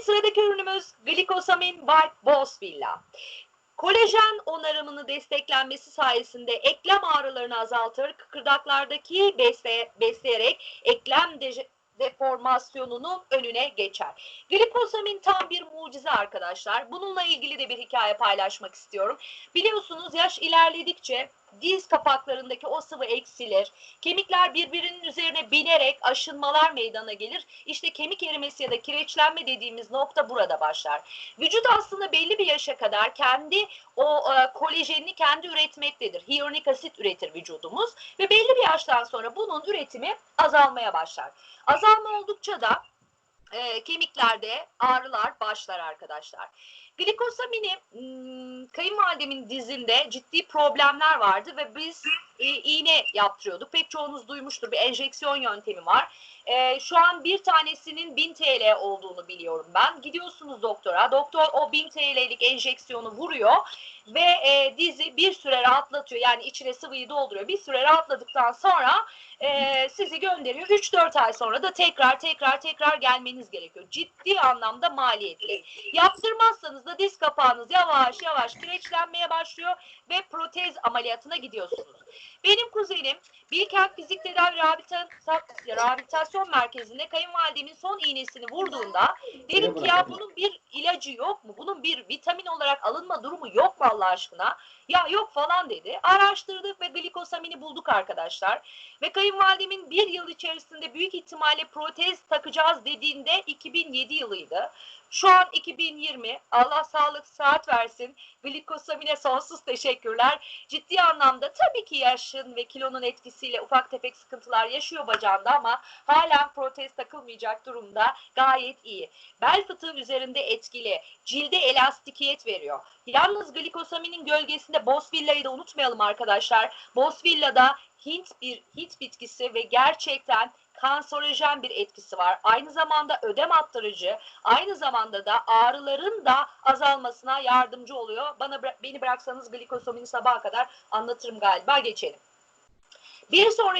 Evet sıradaki ürünümüz glikosamin White Boss Villa. Kolajen onarımını desteklenmesi sayesinde eklem ağrılarını azaltır, kıkırdaklardaki besle, besleyerek eklem deje- deformasyonunun önüne geçer. Glikosamin tam bir mucize arkadaşlar. Bununla ilgili de bir hikaye paylaşmak istiyorum. Biliyorsunuz yaş ilerledikçe diz kapaklarındaki o sıvı eksilir. Kemikler birbirinin üzerine binerek aşınmalar meydana gelir. İşte kemik erimesi ya da kireçlenme dediğimiz nokta burada başlar. Vücut aslında belli bir yaşa kadar kendi o e, kolajenini kendi üretmektedir. Hyaluronik asit üretir vücudumuz ve belli bir yaştan sonra bunun üretimi azalmaya başlar. Azalma oldukça da e, kemiklerde ağrılar başlar arkadaşlar. Glikosamini hmm, kayınvalidemin dizinde ciddi problemler vardı ve biz e, iğne yaptırıyorduk. Pek çoğunuz duymuştur bir enjeksiyon yöntemi var. E, şu an bir tanesinin 1000 TL olduğunu biliyorum ben. Gidiyorsunuz doktora. Doktor o 1000 TL'lik enjeksiyonu vuruyor ve e, dizi bir süre rahatlatıyor. Yani içine sıvıyı dolduruyor. Bir süre rahatladıktan sonra e, sizi gönderiyor. 3-4 ay sonra da tekrar tekrar tekrar gelmeniz gerekiyor. Ciddi anlamda maliyetli. Yaptırmazsanız da diz kapağınız yavaş yavaş kireçlenmeye başlıyor ve protez ameliyatına gidiyorsunuz. Benim kuzenim Bilkent Fizik Tedavi Rehabilitasyon Merkezi'nde kayınvalidemin son iğnesini vurduğunda dedim ki ya bunun bir ilacı yok mu? Bunun bir vitamin olarak alınma durumu yok mu Allah aşkına? Ya yok falan dedi. Araştırdık ve glikosamini bulduk arkadaşlar. Ve kayınvalidemin bir yıl içerisinde büyük ihtimalle protez takacağız dediğinde 2007 yılıydı. Şu an 2020. Allah sağlık saat versin. Glikosamine sonsuz teşekkürler. Ciddi anlamda tabii ki yaşın ve kilonun etkisiyle ufak tefek sıkıntılar yaşıyor bacağında ama halen protez takılmayacak durumda gayet iyi. Bel fıtığı üzerinde etkili. Cilde elastikiyet veriyor. Yalnız glikosaminin gölgesinde Bosvilla'yı da unutmayalım arkadaşlar. Bosvilla'da Hint bir Hint bitkisi ve gerçekten kanserojen bir etkisi var. Aynı zamanda ödem attırıcı, aynı zamanda da ağrıların da azalmasına yardımcı oluyor. Bana beni bıraksanız glikosamini sabaha kadar anlatırım galiba geçelim. Bir sonraki